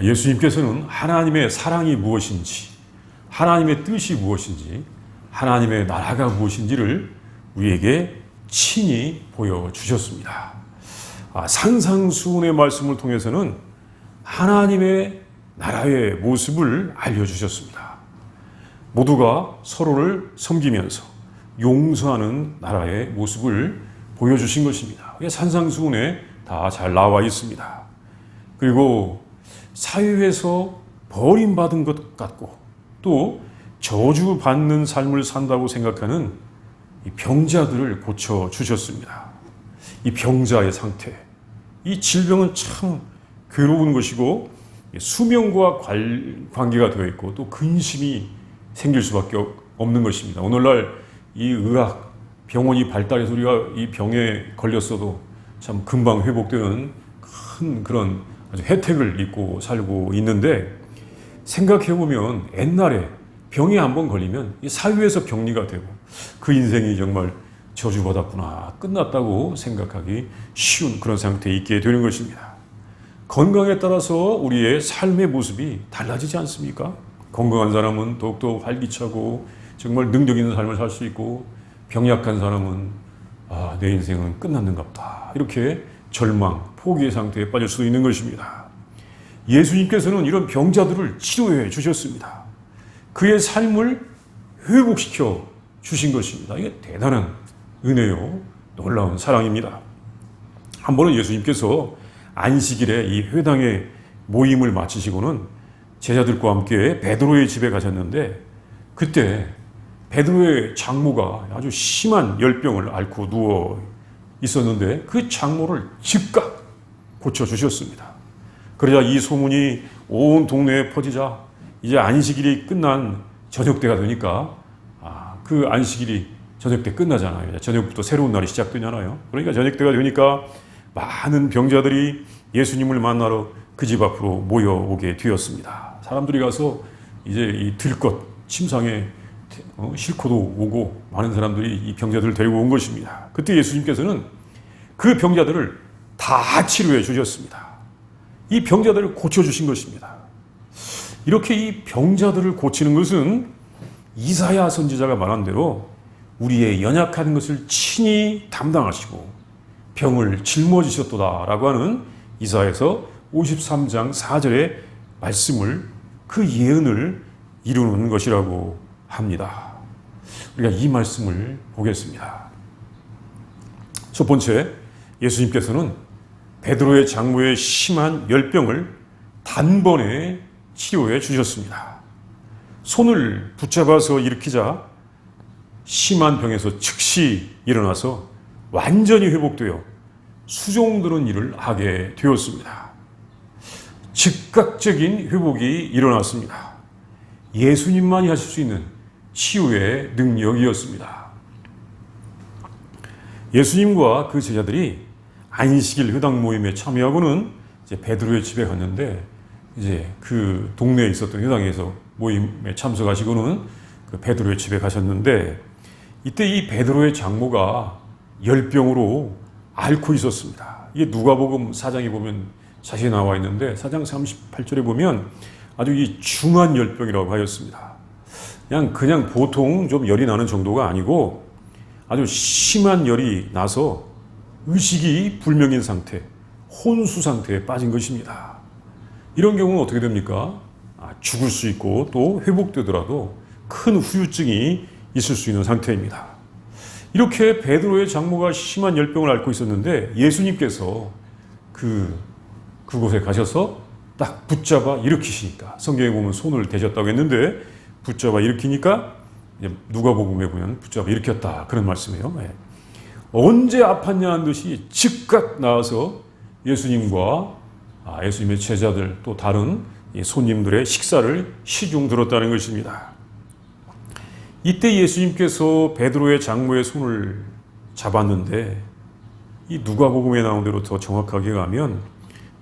예수님께서는 하나님의 사랑이 무엇인지, 하나님의 뜻이 무엇인지, 하나님의 나라가 무엇인지를 우리에게 친히 보여주셨습니다. 아, 산상수훈의 말씀을 통해서는 하나님의 나라의 모습을 알려주셨습니다. 모두가 서로를 섬기면서 용서하는 나라의 모습을 보여주신 것입니다. 산상수훈에 다 잘 나와 있습니다. 그리고 사회에서 버림받은 것 같고 또 저주받는 삶을 산다고 생각하는 이 병자들을 고쳐 주셨습니다. 이 병자의 상태, 이 질병은 참 괴로운 것이고 수명과 관- 관계가 되어 있고 또 근심이 생길 수밖에 없는 것입니다. 오늘날 이 의학 병원이 발달해서 우리가 이 병에 걸렸어도 참 금방 회복되는 큰 그런 아주 혜택을 입고 살고 있는데 생각해 보면 옛날에 병이 한 번 걸리면 이 사유에서 격리가 되고 그 인생이 정말 저주받았구나 끝났다고 생각하기 쉬운 그런 상태에 있게 되는 것입니다. 건강에 따라서 우리의 삶의 모습이 달라지지 않습니까? 건강한 사람은 더욱더 활기차고 정말 능력 있는 삶을 살 수 있고 병약한 사람은 아, 내 인생은 끝났는갑다. 이렇게 절망, 포기의 상태에 빠질 수 있는 것입니다. 예수님께서는 이런 병자들을 치료해 주셨습니다. 그의 삶을 회복시켜 주신 것입니다. 이게 대단한 은혜요. 놀라운 사랑입니다. 한 번은 예수님께서 안식일에 이 회당의 모임을 마치시고는 제자들과 함께 베드로의 집에 가셨는데 그때 베드로의 장모가 아주 심한 열병을 앓고 누워 있었는데 그 장모를 즉각 고쳐 주셨습니다. 그러자 이 소문이 온 동네에 퍼지자 이제 안식일이 끝난 저녁 때가 되니까 아, 그 안식일이 저녁 때 끝나잖아요. 저녁부터 새로운 날이 시작되잖아요. 그러니까 저녁 때가 되니까 많은 병자들이 예수님을 만나러 그 집 앞으로 모여오게 되었습니다. 사람들이 가서 이제 이 들것 침상에 어, 싣고도 오고 많은 사람들이 이 병자들을 데리고 온 것입니다. 그때 예수님께서는 그 병자들을 다 치료해 주셨습니다. 이 병자들을 고쳐주신 것입니다. 이렇게 이 병자들을 고치는 것은 이사야 선지자가 말한 대로 우리의 연약한 것을 친히 담당하시고 병을 짊어지셨도다라고 하는 이사에서 53장 4절의 말씀을 그 예언을 이루는 것이라고 합니다. 우리가 이 말씀을 보겠습니다. 첫 번째, 예수님께서는 베드로의 장모의 심한 열병을 단번에 치료해 주셨습니다. 손을 붙잡아서 일으키자 심한 병에서 즉시 일어나서 완전히 회복되어 수종드는 일을 하게 되었습니다. 즉각적인 회복이 일어났습니다. 예수님만이 하실 수 있는 치유의 능력이었습니다. 예수님과 그 제자들이 안식일 회당 모임에 참여하고는 이제 베드로의 집에 갔는데 이제 그 동네에 있었던 회당에서 모임에 참석하시고는 그 베드로의 집에 가셨는데 이때 이 베드로의 장모가 열병으로 앓고 있었습니다. 이게 누가복음 4장에 보면 자세히 나와 있는데 4장 38절에 보면 아주 이 중한 열병이라고 하였습니다. 그냥 그냥 보통 좀 열이 나는 정도가 아니고 아주 심한 열이 나서 의식이 불명인 상태, 혼수 상태에 빠진 것입니다. 이런 경우는 어떻게 됩니까? 아, 죽을 수 있고 또 회복되더라도 큰 후유증이 있을 수 있는 상태입니다. 이렇게 베드로의 장모가 심한 열병을 앓고 있었는데 예수님께서 그 그곳에 가셔서 딱 붙잡아 일으키시니까 성경에 보면 손을 대셨다고 했는데 붙잡아 일으키니까 누가복음에 보면 붙잡아 일으켰다 그런 말씀이에요. 예. 언제 아팠냐 한 듯이 즉각 나와서 예수님과 아, 예수님의 제자들 또 다른 이 손님들의 식사를 시중 들었다는 것입니다. 이때 예수님께서 베드로의 장모의 손을 잡았는데 이 누가복음에 나온 대로 더 정확하게 가면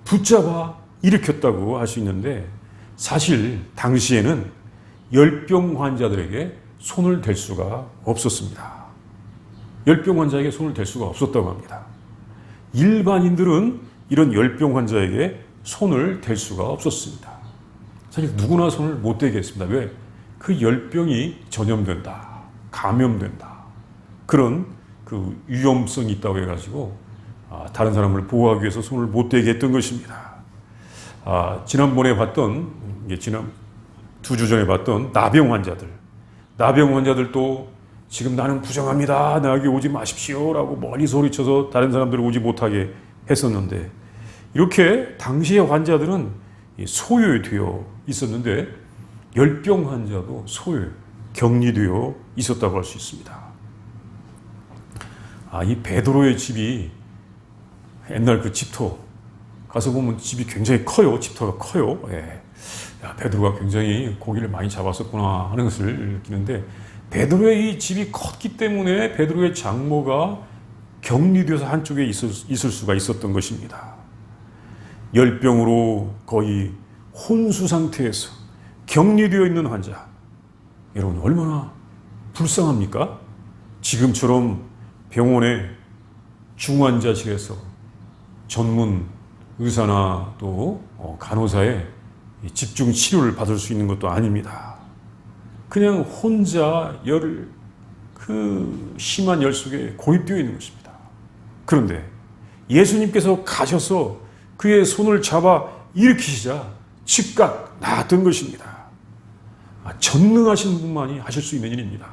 붙잡아 일으켰다고 할 수 있는데 사실 당시에는 열병 환자들에게 손을 댈 수가 없었습니다. 열병 환자에게 손을 댈 수가 없었다고 합니다. 일반인들은 이런 열병 환자에게 손을 댈 수가 없었습니다. 사실 누구나 손을 못 대게 했습니다. 왜? 그 열병이 전염된다. 감염된다. 그런 그 위험성이 있다고 해가지고 아, 다른 사람을 보호하기 위해서 손을 못 대게 했던 것입니다. 아, 지난번에 봤던 지난 두 주 전에 봤던 나병 환자들, 나병 환자들도 지금 나는 부정합니다. 나에게 오지 마십시오 라고 멀리 소리쳐서 다른 사람들을 오지 못하게 했었는데 이렇게 당시의 환자들은 소요되어 있었는데 열병 환자도 소요, 격리되어 있었다고 할 수 있습니다. 아, 이 베드로의 집이 옛날 그 집터 가서 보면 집이 굉장히 커요. 집터가 커요. 예. 야, 베드로가 굉장히 고기를 많이 잡았었구나 하는 것을 느끼는데 베드로의 이 집이 컸기 때문에 베드로의 장모가 격리되어서 한쪽에 있을, 있을 수가 있었던 것입니다. 열병으로 거의 혼수 상태에서 격리되어 있는 환자. 여러분 얼마나 불쌍합니까? 지금처럼 병원의 중환자실에서 전문 의사나 또 어, 간호사의 집중 치료를 받을 수 있는 것도 아닙니다. 그냥 혼자 열, 그 심한 열 속에 고립되어 있는 것입니다. 그런데 예수님께서 가셔서 그의 손을 잡아 일으키시자 즉각 나았던 것입니다. 아, 전능하신 분만이 하실 수 있는 일입니다.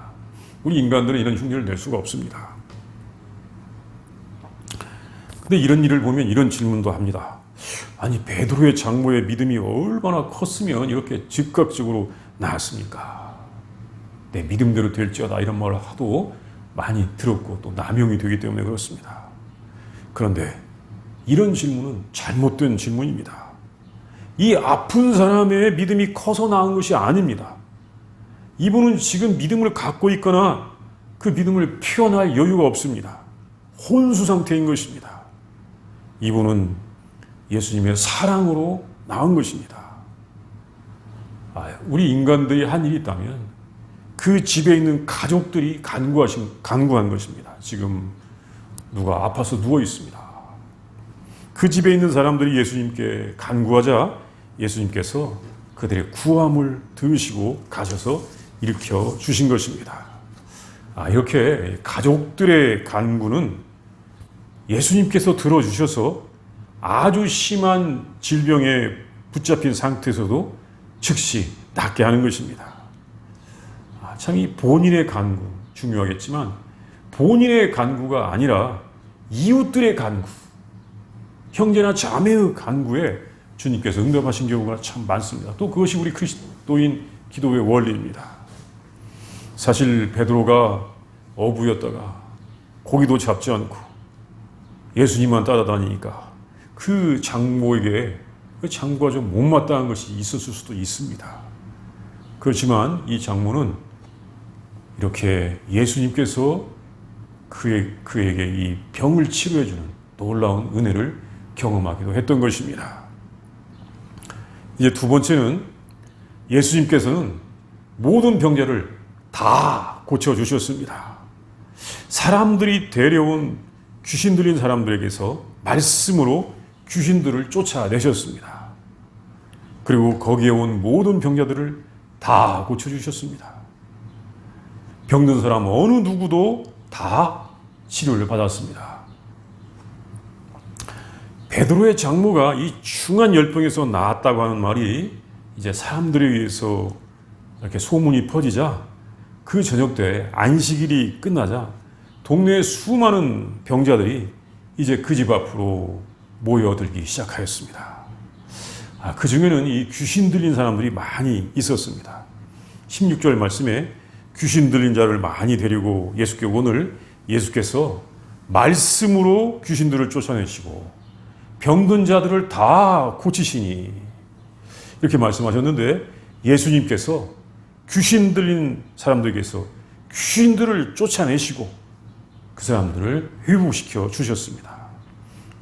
우리 인간들은 이런 흉내를 낼 수가 없습니다. 근데 이런 일을 보면 이런 질문도 합니다. 아니 베드로의 장모의 믿음이 얼마나 컸으면 이렇게 즉각적으로 나았습니까? 내 믿음대로 될지어다 이런 말을 하도 많이 들었고 또 남용이 되기 때문에 그렇습니다. 그런데 이런 질문은 잘못된 질문입니다. 이 아픈 사람의 믿음이 커서 나은 것이 아닙니다. 이분은 지금 믿음을 갖고 있거나 그 믿음을 표현할 여유가 없습니다. 혼수 상태인 것입니다. 이분은 예수님의 사랑으로 나온 것입니다. 아, 우리 인간들이 한 일이 있다면 그 집에 있는 가족들이 간구하신, 간구한 것입니다. 지금 누가 아파서 누워 있습니다. 그 집에 있는 사람들이 예수님께 간구하자 예수님께서 그들의 구함을 들으시고 가셔서 일으켜 주신 것입니다. 아, 이렇게 가족들의 간구는 예수님께서 들어주셔서 아주 심한 질병에 붙잡힌 상태에서도 즉시 낫게 하는 것입니다. 아, 참이 본인의 간구 중요하겠지만 본인의 간구가 아니라 이웃들의 간구, 형제나 자매의 간구에 주님께서 응답하신 경우가 참 많습니다. 또 그것이 우리 그리스도인 기도의 원리입니다. 사실 베드로가 어부였다가 고기도 잡지 않고 예수님만 따라다니니까 그 장모에게 그 장모가 좀 못마땅한 것이 있었을 수도 있습니다. 그렇지만 이 장모는 이렇게 예수님께서 그의, 그에게 이 병을 치료해주는 놀라운 은혜를 경험하기도 했던 것입니다. 이제 두 번째는 예수님께서는 모든 병자를 다 고쳐주셨습니다. 사람들이 데려온 귀신 들린 사람들에게서 말씀으로 귀신들을 쫓아내셨습니다. 그리고 거기에 온 모든 병자들을 다 고쳐주셨습니다. 병든 사람 어느 누구도 다 치료를 받았습니다. 베드로의 장모가 이 중한 열병에서 나았다고 하는 말이 이제 사람들에 의해서 이렇게 소문이 퍼지자 그 저녁 때 안식일이 끝나자 동네의 수많은 병자들이 이제 그 집 앞으로 모여들기 시작하였습니다. 아, 그 중에는 이 귀신 들린 사람들이 많이 있었습니다. 16절 말씀에 귀신 들린 자를 많이 데리고 예수께 오늘 예수께서 말씀으로 귀신들을 쫓아내시고 병든 자들을 다 고치시니 이렇게 말씀하셨는데 예수님께서 귀신 들린 사람들에게서 귀신들을 쫓아내시고 그 사람들을 회복시켜 주셨습니다.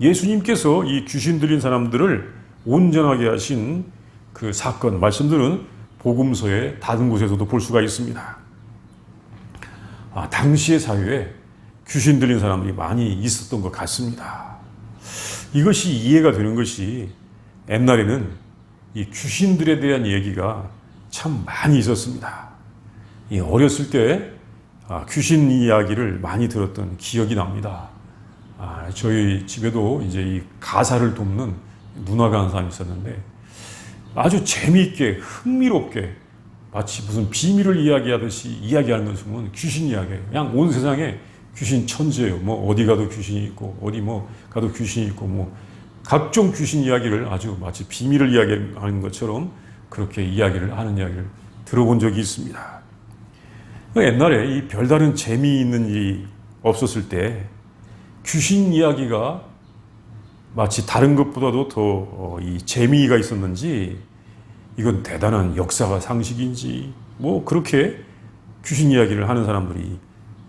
예수님께서 이 귀신 들린 사람들을 온전하게 하신 그 사건, 말씀들은 복음서의 다른 곳에서도 볼 수가 있습니다. 아, 당시의 사회에 귀신 들린 사람들이 많이 있었던 것 같습니다. 이것이 이해가 되는 것이 옛날에는 이 귀신들에 대한 얘기가 참 많이 있었습니다. 이 어렸을 때 아, 귀신 이야기를 많이 들었던 기억이 납니다. 아, 저희 집에도 이제 이 가사를 돕는 누나가 한 사람이 있었는데 아주 재미있게 흥미롭게 마치 무슨 비밀을 이야기하듯이 이야기하는 것은 귀신 이야기. 그냥 온 세상에 귀신 천재예요. 뭐 어디 가도 귀신이 있고 어디 뭐 가도 귀신이 있고 뭐 각종 귀신 이야기를 아주 마치 비밀을 이야기하는 것처럼 그렇게 이야기를 하는 이야기를 들어본 적이 있습니다. 옛날에 이 별다른 재미있는 일이 없었을 때 귀신 이야기가 마치 다른 것보다도 더 이 재미가 있었는지 이건 대단한 역사가 상식인지 뭐 그렇게 귀신 이야기를 하는 사람들이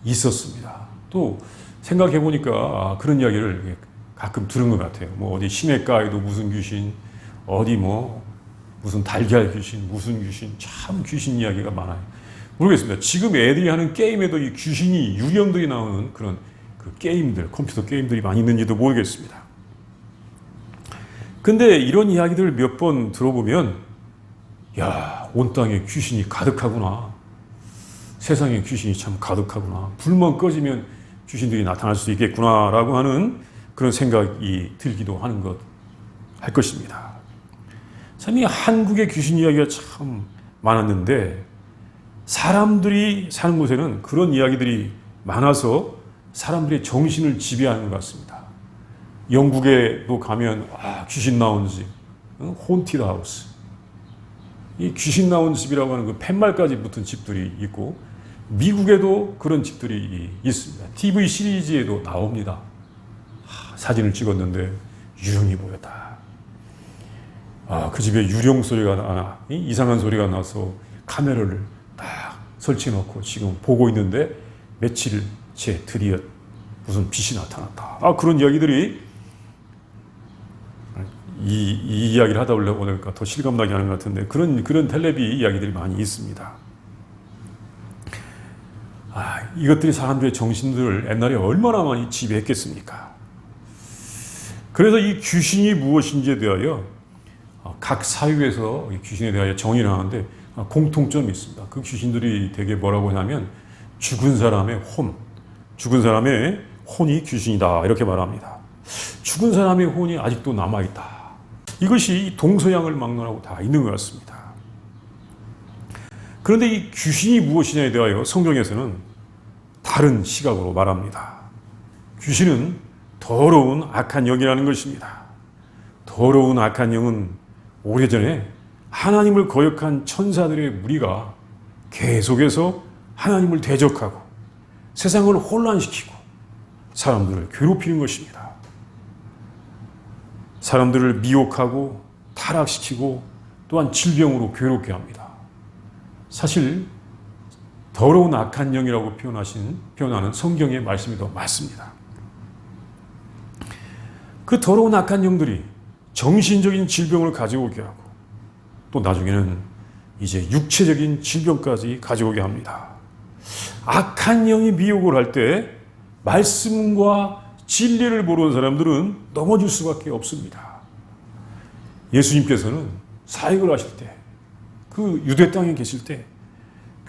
있었습니다. 또 생각해 보니까 아, 그런 이야기를 가끔 들은 것 같아요. 뭐 어디 시내가에도 무슨 귀신, 어디 뭐 무슨 달걀 귀신, 무슨 귀신, 참 귀신 이야기가 많아요. 모르겠습니다. 지금 애들이 하는 게임에도 이 귀신이 유령들이 나오는 그런 그 게임들, 컴퓨터 게임들이 많이 있는지도 모르겠습니다. 근데 이런 이야기들을 몇 번 들어보면, 야, 온 땅에 귀신이 가득하구나. 세상에 귀신이 참 가득하구나. 불만 꺼지면 귀신들이 나타날 수 있겠구나 라고 하는 그런 생각이 들기도 하는 것, 할 것입니다. 참, 이 한국의 귀신 이야기가 참 많았는데, 사람들이 사는 곳에는 그런 이야기들이 많아서 사람들의 정신을 지배하는 것 같습니다. 영국에도 가면 아, 귀신 나온 집, 혼티드 하우스. 이 귀신 나온 집이라고 하는 그 팻말까지 붙은 집들이 있고 미국에도 그런 집들이 있습니다. TV 시리즈에도 나옵니다. 하, 사진을 찍었는데 유령이 보였다. 아, 그 집에 유령 소리가 나나 이상한 소리가 나서 카메라를 딱 설치해 놓고 지금 보고 있는데 며칠 째 드디어 무슨 빛이 나타났다. 아, 그런 이야기들이 이, 이 이야기를 하다 보니까 더 실감나게 하는 것 같은데 그런, 그런 텔레비 이야기들이 많이 있습니다. 아, 이것들이 사람들의 정신들을 옛날에 얼마나 많이 지배했겠습니까? 그래서 이 귀신이 무엇인지에 대하여 각 사유에서 귀신에 대하여 정의를 하는데 공통점이 있습니다. 그 귀신들이 되게 뭐라고 하냐면 죽은 사람의 혼, 죽은 사람의 혼이 귀신이다 이렇게 말합니다. 죽은 사람의 혼이 아직도 남아 있다. 이것이 동서양을 막론하고 다 있는 것 같습니다. 그런데 이 귀신이 무엇이냐에 대하여 성경에서는 다른 시각으로 말합니다. 귀신은 더러운 악한 영이라는 것입니다. 더러운 악한 영은 오래전에 하나님을 거역한 천사들의 무리가 계속해서 하나님을 대적하고 세상을 혼란시키고 사람들을 괴롭히는 것입니다. 사람들을 미혹하고 타락시키고 또한 질병으로 괴롭게 합니다. 사실 더러운 악한 영이라고 표현하신 표현하는 성경의 말씀이 더 맞습니다. 그 더러운 악한 영들이 정신적인 질병을 가져오게 하고 또 나중에는 이제 육체적인 질병까지 가져오게 합니다. 악한 영이 미혹을 할 때 말씀과 진리를 모르는 사람들은 넘어질 수밖에 없습니다. 예수님께서는 사역을 하실 때, 그 유대 땅에 계실 때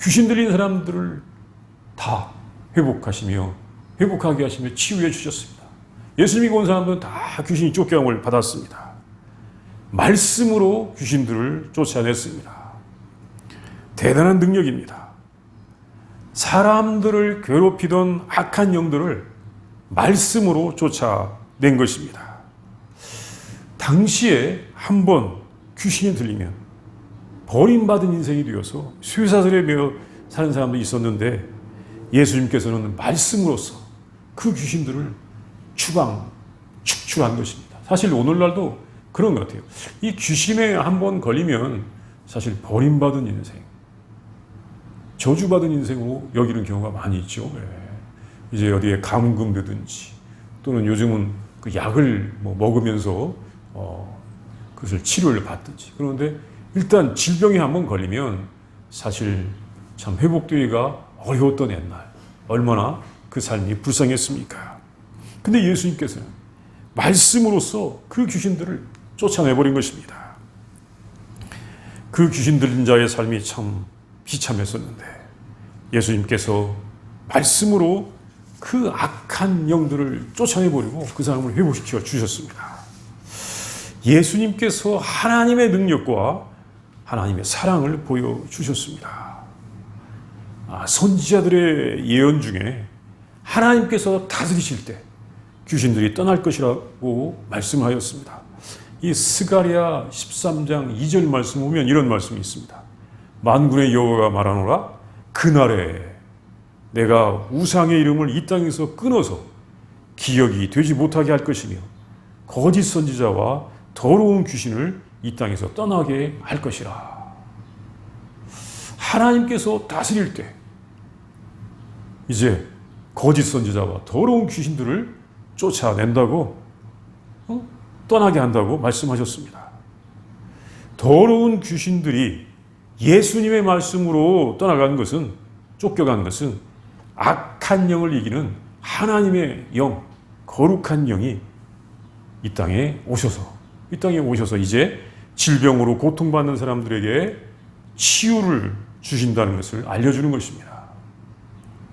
귀신 들린 사람들을 다 회복하시며 회복하게 하시며 치유해 주셨습니다. 예수님이 온 사람들은 다 귀신이 쫓겨남을 받았습니다. 말씀으로 귀신들을 쫓아냈습니다. 대단한 능력입니다. 사람들을 괴롭히던 악한 영들을 말씀으로 쫓아낸 것입니다. 당시에 한 번 귀신이 들리면 버림받은 인생이 되어서 쇠사슬에 매어 사는 사람도 있었는데 예수님께서는 말씀으로서 그 귀신들을 추방, 축출한 것입니다. 사실 오늘날도 그런 것 같아요. 이 귀신에 한 번 걸리면 사실 버림받은 인생, 저주받은 인생으로 여기는 경우가 많이 있죠. 예. 이제 어디에 감금되든지 또는 요즘은 그 약을 뭐 먹으면서 어, 그것을 치료를 받든지 그런데 일단 질병에 한번 걸리면 사실 참 회복되기가 어려웠던 옛날 얼마나 그 삶이 불쌍했습니까? 근데 예수님께서는 말씀으로써 그 귀신들을 쫓아내버린 것입니다. 그 귀신 들린 자의 삶이 참 비참했었는데 예수님께서 말씀으로 그 악한 영들을 쫓아내버리고 그 사람을 회복시켜 주셨습니다. 예수님께서 하나님의 능력과 하나님의 사랑을 보여주셨습니다. 아, 선지자들의 예언 중에 하나님께서 다스리실 때 귀신들이 떠날 것이라고 말씀하였습니다. 이 스가랴 13장 2절 말씀 보면 이런 말씀이 있습니다. 만군의 여호와가 말하노라 그날에 내가 우상의 이름을 이 땅에서 끊어서 기억이 되지 못하게 할 것이며 거짓 선지자와 더러운 귀신을 이 땅에서 떠나게 할 것이라. 하나님께서 다스릴 때 이제 거짓 선지자와 더러운 귀신들을 쫓아낸다고 어? 떠나게 한다고 말씀하셨습니다. 더러운 귀신들이 예수님의 말씀으로 떠나간 것은 쫓겨간 것은 악한 영을 이기는 하나님의 영, 거룩한 영이 이 땅에 오셔서 이 땅에 오셔서 이제 질병으로 고통받는 사람들에게 치유를 주신다는 것을 알려주는 것입니다.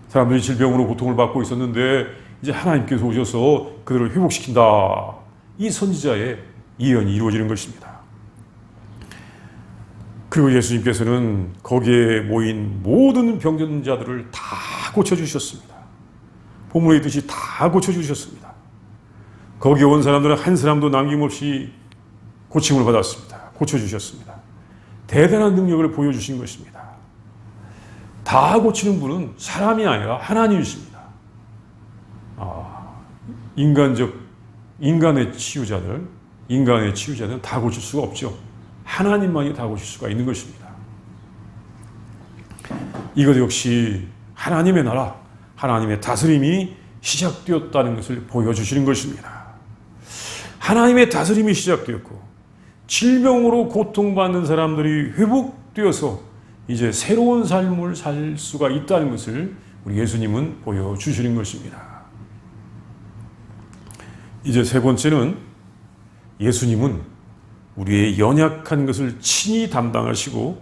사람들이 질병으로 고통을 받고 있었는데 이제 하나님께서 오셔서 그들을 회복시킨다. 이 선지자의 예언이 이루어지는 것입니다. 그리고 예수님께서는 거기에 모인 모든 병든 자들을 다 고쳐주셨습니다. 본문에 있듯이 다 고쳐주셨습니다. 거기 온 사람들은 한 사람도 남김없이 고침을 받았습니다. 고쳐주셨습니다. 대단한 능력을 보여주신 것입니다. 다 고치는 분은 사람이 아니라 하나님이십니다. 아, 인간적, 인간의 치유자들, 인간의 치유자들은 다 고칠 수가 없죠. 하나님만이 다 고칠 수가 있는 것입니다. 이것 역시 하나님의 나라, 하나님의 다스림이 시작되었다는 것을 보여주시는 것입니다. 하나님의 다스림이 시작되었고, 질병으로 고통받는 사람들이 회복되어서 이제 새로운 삶을 살 수가 있다는 것을 우리 예수님은 보여주시는 것입니다. 이제 세 번째는 예수님은 우리의 연약한 것을 친히 담당하시고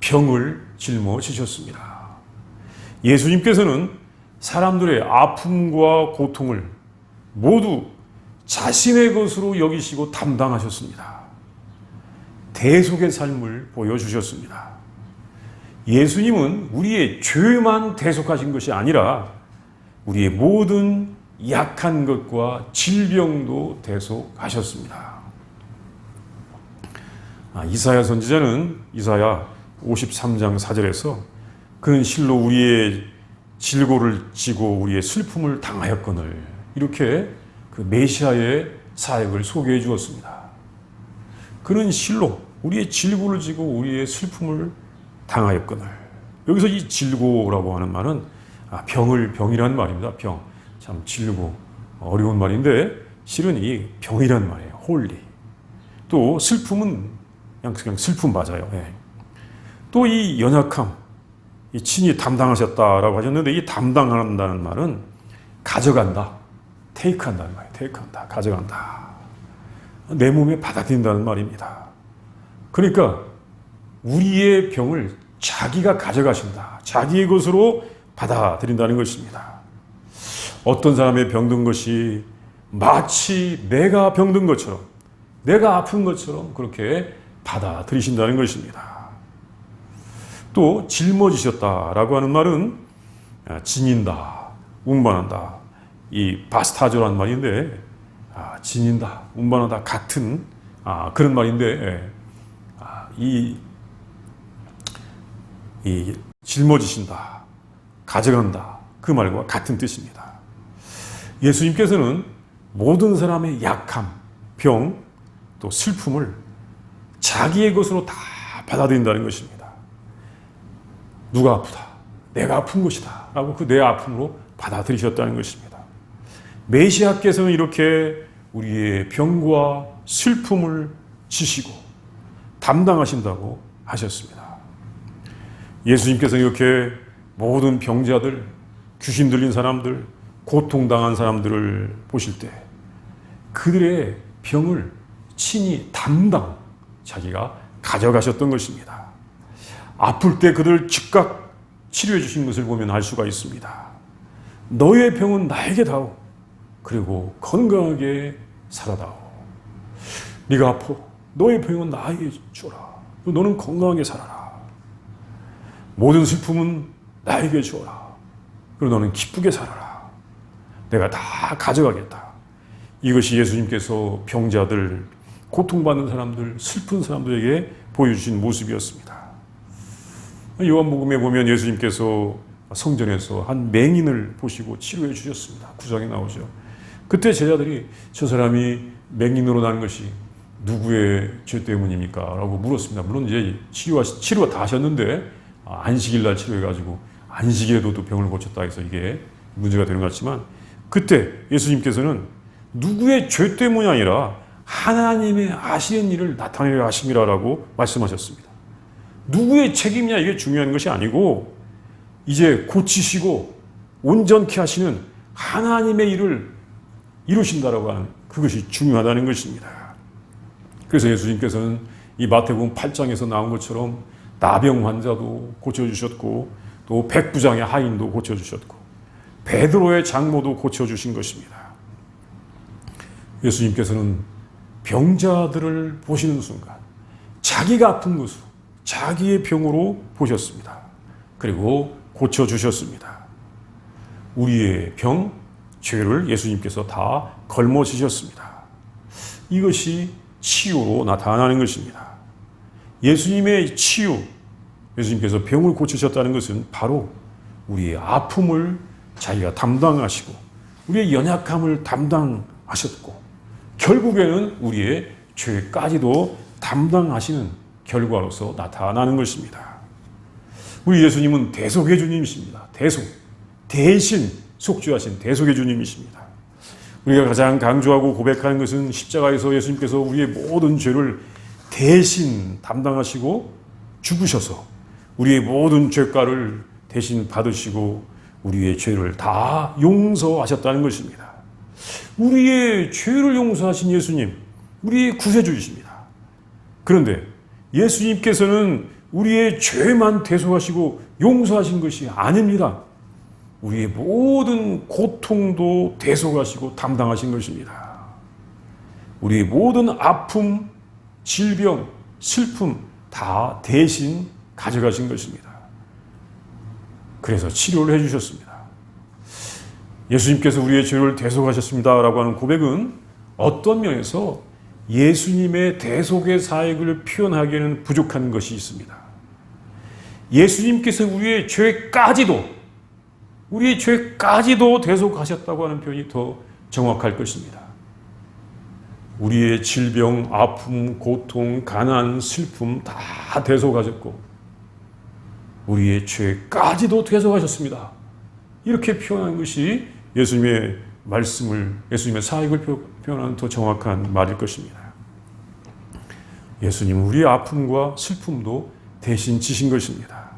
병을 짊어지셨습니다. 예수님께서는 사람들의 아픔과 고통을 모두 자신의 것으로 여기시고 담당하셨습니다. 대속의 삶을 보여주셨습니다. 예수님은 우리의 죄만 대속하신 것이 아니라 우리의 모든 약한 것과 질병도 대속하셨습니다. 아, 이사야 선지자는 이사야 53장 4절에서 그는 실로 우리의 질고를 지고 우리의 슬픔을 당하였거늘 이렇게 그 메시아의 사역을 소개해 주었습니다. 그는 실로 우리의 질고를 지고 우리의 슬픔을 당하였거늘 여기서 이 질고라고 하는 말은 아, 병을 병이란 말입니다. 병. 참 질고 어려운 말인데 실은 이 병이란 말이에요. 홀리. 또 슬픔은 그냥, 그냥 슬픔 맞아요. 예. 또이 연약함, 이 친히 담당하셨다라고 하셨는데 이 담당한다는 말은 가져간다, 테이크한다는 말이에요. 테이크한다, 가져간다. 내 몸에 받아들인다는 말입니다. 그러니까 우리의 병을 자기가 가져가신다. 자기의 것으로 받아들인다는 것입니다. 어떤 사람의 병든 것이 마치 내가 병든 것처럼, 내가 아픈 것처럼 그렇게 받아들이신다는 것입니다. 또 짊어지셨다라고 하는 말은 지닌다, 운반한다. 이 바스타조란 말인데 아, 지닌다, 운반하다 같은 아, 그런 말인데 예. 아, 이, 이 짊어지신다, 가져간다 그 말과 같은 뜻입니다. 예수님께서는 모든 사람의 약함, 병, 또 슬픔을 자기의 것으로 다 받아들인다는 것입니다. 누가 아프다. 내가 아픈 것이다. 라고 그 내 아픔으로 받아들이셨다는 것입니다. 메시아께서는 이렇게 우리의 병과 슬픔을 지시고 담당하신다고 하셨습니다. 예수님께서 이렇게 모든 병자들, 귀신 들린 사람들, 고통당한 사람들을 보실 때 그들의 병을 친히 담당 자기가 가져가셨던 것입니다. 아플 때 그들 즉각 치료해 주신 것을 보면 알 수가 있습니다. 너의 병은 나에게 다오. 그리고 건강하게 살아다오. 네가 아파. 너의 병은 나에게 주라. 너는 건강하게 살아라. 모든 슬픔은 나에게 주어라. 그리고 너는 기쁘게 살아라. 내가 다 가져가겠다. 이것이 예수님께서 병자들, 고통받는 사람들, 슬픈 사람들에게 보여주신 모습이었습니다. 요한복음에 보면 예수님께서 성전에서 한 맹인을 보시고 치료해 주셨습니다. 구장에 나오죠. 그때 제자들이 저 사람이 맹인으로 난 것이 누구의 죄 때문입니까? 라고 물었습니다. 물론 이제 치료가, 치료가 다 하셨는데 아, 안식일 날 치료해가지고 안식에도 또 병을 고쳤다 해서 이게 문제가 되는 것 같지만 그때 예수님께서는 누구의 죄 때문이 아니라 하나님의 아시는 일을 나타내려 하심이라라고 말씀하셨습니다. 누구의 책임이냐 이게 중요한 것이 아니고 이제 고치시고 온전케 하시는 하나님의 일을 이루신다라고 하는 그것이 중요하다는 것입니다. 그래서 예수님께서는 이 마태복음 8장에서 나온 것처럼 나병 환자도 고쳐주셨고 또 백부장의 하인도 고쳐주셨고 베드로의 장모도 고쳐주신 것입니다. 예수님께서는 병자들을 보시는 순간 자기가 아픈 것으로 자기의 병으로 보셨습니다. 그리고 고쳐주셨습니다. 우리의 병, 죄를 예수님께서 다 걸머지셨습니다. 이것이 치유로 나타나는 것입니다. 예수님의 치유, 예수님께서 병을 고치셨다는 것은 바로 우리의 아픔을 자기가 담당하시고 우리의 연약함을 담당하셨고 결국에는 우리의 죄까지도 담당하시는 결과로서 나타나는 것입니다. 우리 예수님은 대속의 주님이십니다. 대속. 대신 속죄하신 대속의 주님이십니다. 우리가 가장 강조하고 고백하는 것은 십자가에서 예수님께서 우리의 모든 죄를 대신 담당하시고 죽으셔서 우리의 모든 죄가를 대신 받으시고 우리의 죄를 다 용서하셨다는 것입니다. 우리의 죄를 용서하신 예수님, 우리의 구세주이십니다. 그런데 예수님께서는 우리의 죄만 대속하시고 용서하신 것이 아닙니다. 우리의 모든 고통도 대속하시고 담당하신 것입니다. 우리의 모든 아픔, 질병, 슬픔 다 대신 가져가신 것입니다. 그래서 치료를 해주셨습니다. 예수님께서 우리의 죄를 대속하셨습니다라고 하는 고백은 어떤 면에서 예수님의 대속의 사역을 표현하기에는 부족한 것이 있습니다. 예수님께서 우리의 죄까지도 우리의 죄까지도 대속하셨다고 하는 표현이 더 정확할 것입니다. 우리의 질병, 아픔, 고통, 가난, 슬픔 다 대속하셨고 우리의 죄까지도 대속하셨습니다. 이렇게 표현한 것이 예수님의 말씀을 예수님의 사역을 표현하는 더 정확한 말일 것입니다. 예수님 우리의 아픔과 슬픔도 대신 지신 것입니다.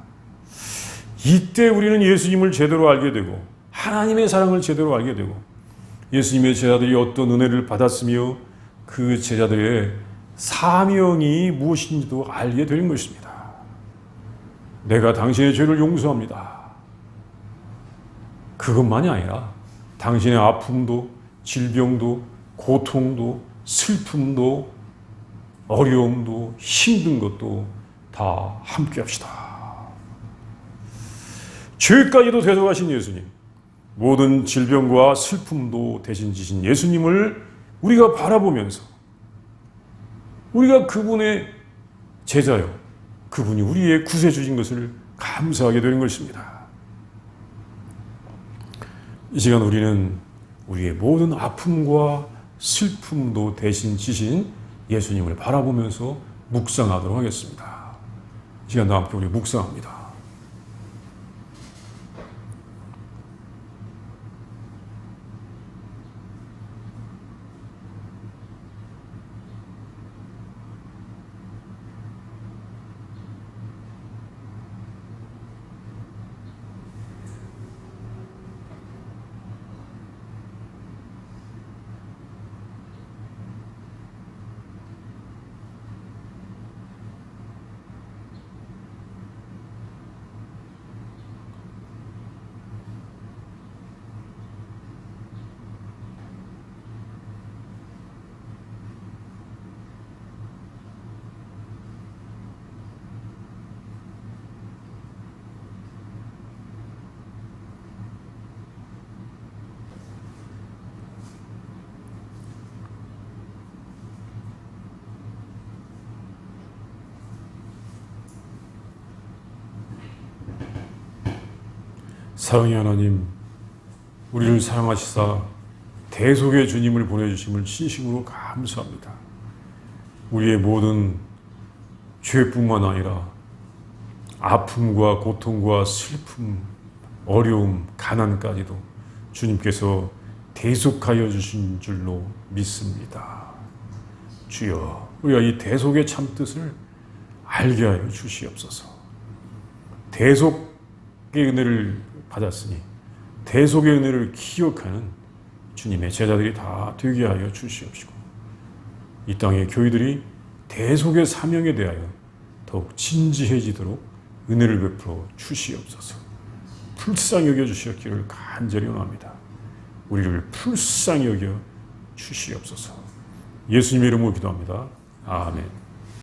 이때 우리는 예수님을 제대로 알게 되고 하나님의 사랑을 제대로 알게 되고 예수님의 제자들이 어떤 은혜를 받았으며 그 제자들의 사명이 무엇인지도 알게 되는 것입니다. 내가 당신의 죄를 용서합니다. 그것만이 아니라 당신의 아픔도 질병도 고통도 슬픔도 어려움도 힘든 것도 다 함께 합시다. 죄까지도 대속하신 예수님, 모든 질병과 슬픔도 대신 지신 예수님을 우리가 바라보면서 우리가 그분의 제자요, 그분이 우리의 구세주신 것을 감사하게 되는 것입니다. 이 시간 우리는 우리의 모든 아픔과 슬픔도 대신 지신 예수님을 바라보면서 묵상하도록 하겠습니다. 이 시간 다 함께 우리 묵상합니다. 사랑의 하나님, 우리를 사랑하시사 대속의 주님을 보내주심을 진심으로 감사합니다. 우리의 모든 죄뿐만 아니라 아픔과 고통과 슬픔, 어려움, 가난까지도 주님께서 대속하여 주신 줄로 믿습니다. 주여, 우리가 이 대속의 참뜻을 알게 하여 주시옵소서. 대속의 은혜를 받았으니 대속의 은혜를 기억하는 주님의 제자들이 다 되게 하여 주시옵시고 이 땅의 교회들이 대속의 사명에 대하여 더욱 진지해지도록 은혜를 베풀어 주시옵소서. 불쌍히 여겨 주시옵기를 간절히 원합니다. 우리를 불쌍히 여겨 주시옵소서. 예수님의 이름으로 기도합니다. 아멘.